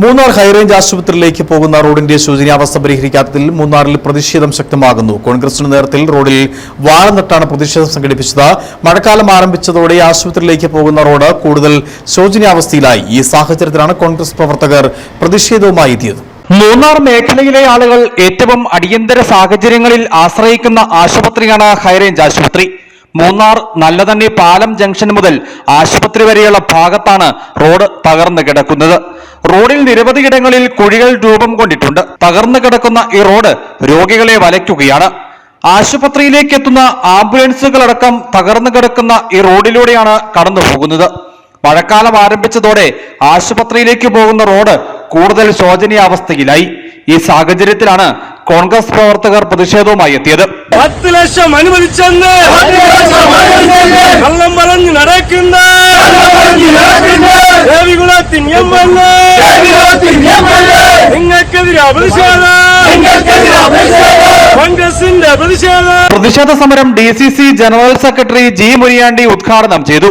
Munnar high range ആശുപത്രിയിലേക്ക് പോകുന്ന റോഡിന്റെ ശോചനീയാവസ്ഥ പരിഹരിക്കാത്തതിൽ മൂന്നാറിൽ പ്രതിഷേധം ശക്തമാകുന്നു. കോൺഗ്രസിന്റെ നേതൃത്വത്തിൽ റോഡിൽ വാഴ നട്ടാണ് പ്രതിഷേധം സംഘടിപ്പിച്ചത്. മഴക്കാലം ആരംഭിച്ചതോടെ ആശുപത്രിയിലേക്ക് പോകുന്ന റോഡ് കൂടുതൽ ശോചനീയാവസ്ഥയിലായി. ഈ സാഹചര്യത്തിലാണ് കോൺഗ്രസ് പ്രവർത്തകർ പ്രതിഷേധവുമായി എത്തിയത്. മൂന്നാർ മേഖലയിലെ ആളുകൾ ഏറ്റവും അടിയന്തര സാഹചര്യങ്ങളിൽ ആശ്രയിക്കുന്ന ആശുപത്രിയാണ് ഹൈറേഞ്ച് ആശുപത്രി. മൂന്നാർ നല്ലതണ്ണി പാലം ജംഗ്ഷൻ മുതൽ ആശുപത്രി വരെയുള്ള ഭാഗത്താണ് റോഡ് തകർന്നു കിടക്കുന്നത്. റോഡിൽ നിരവധി ഇടങ്ങളിൽ കുഴികൾ രൂപം കൊണ്ടിട്ടുണ്ട്. തകർന്നു കിടക്കുന്ന ഈ റോഡ് രോഗികളെ വലയ്ക്കുകയാണ്. ആശുപത്രിയിലേക്ക് എത്തുന്ന ആംബുലൻസുകളടക്കം തകർന്നു കിടക്കുന്ന ഈ റോഡിലൂടെയാണ് കടന്നു പോകുന്നത്. മഴക്കാലം ആരംഭിച്ചതോടെ ആശുപത്രിയിലേക്ക് പോകുന്ന റോഡ് കൂടുതൽ ശോചനീയാവസ്ഥയിലായി. ഈ സാഹചര്യത്തിലാണ് കോൺഗ്രസ് പ്രവർത്തകർ പ്രതിഷേധവുമായി എത്തിയത്. പത്ത് ലക്ഷം അനുവദിച്ചെന്ന് കള്ളം പറഞ്ഞ് നടക്കുന്ന. ദേവികുളത്തിൻ നിങ്ങൾക്കെതിരെ പ്രതിഷേധം കോൺഗ്രസിന്റെ പ്രതിഷേധം. പ്രതിഷേധ സമരം D C C general secretary G Muriyandi ഉദ്ഘാടനം ചെയ്തു.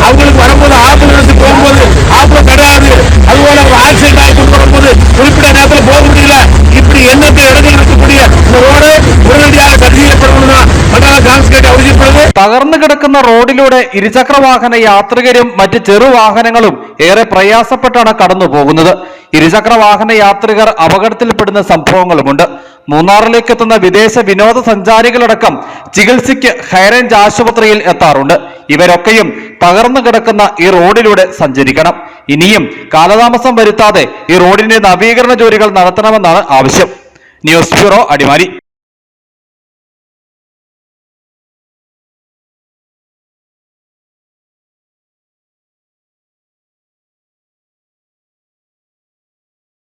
அவங்களுக்கு வரும்போது ஆம்புலன்ஸ் போகும்போது ஆம்புலன்ஸ் கிடையாது அதுபோல ஒரு ஆக்சிடென்ட் ஆகி வரும்போது குறிப்பிட்ட நேரத்தில் போக முடியல இப்படி எண்ணற்ற இடங்கள் இருக்கக்கூடிய இந்த ரோடு உடனடியாக சரி செய்யப்படணும் மண்டல காங்கிரஸ் கேட்டு அவசியப்படுது തകർന്നു കിടക്കുന്ന റോഡിലൂടെ ഇരുചക്ര വാഹന യാത്രികരും മറ്റ് ചെറുവാഹനങ്ങളും ഏറെ പ്രയാസപ്പെട്ടാണ് കടന്നു പോകുന്നത് ഇരുചക്ര വാഹന യാത്രികർ അപകടത്തിൽപ്പെടുന്ന സംഭവങ്ങളുമുണ്ട് മൂന്നാറിലേക്ക് എത്തുന്ന വിദേശ വിനോദ സഞ്ചാരികളടക്കം ചികിത്സയ്ക്ക് ഹൈറേഞ്ച് ആശുപത്രിയിൽ എത്താറുണ്ട്. ഇവരൊക്കെയും തകർന്നു കിടക്കുന്ന ഈ റോഡിലൂടെ സഞ്ചരിക്കണം. ഇനിയും കാലതാമസം വരുത്താതെ ഈ റോഡിന്റെ നവീകരണ ജോലികൾ നടത്തണമെന്നാണ് ആവശ്യം. News bureau Adimali.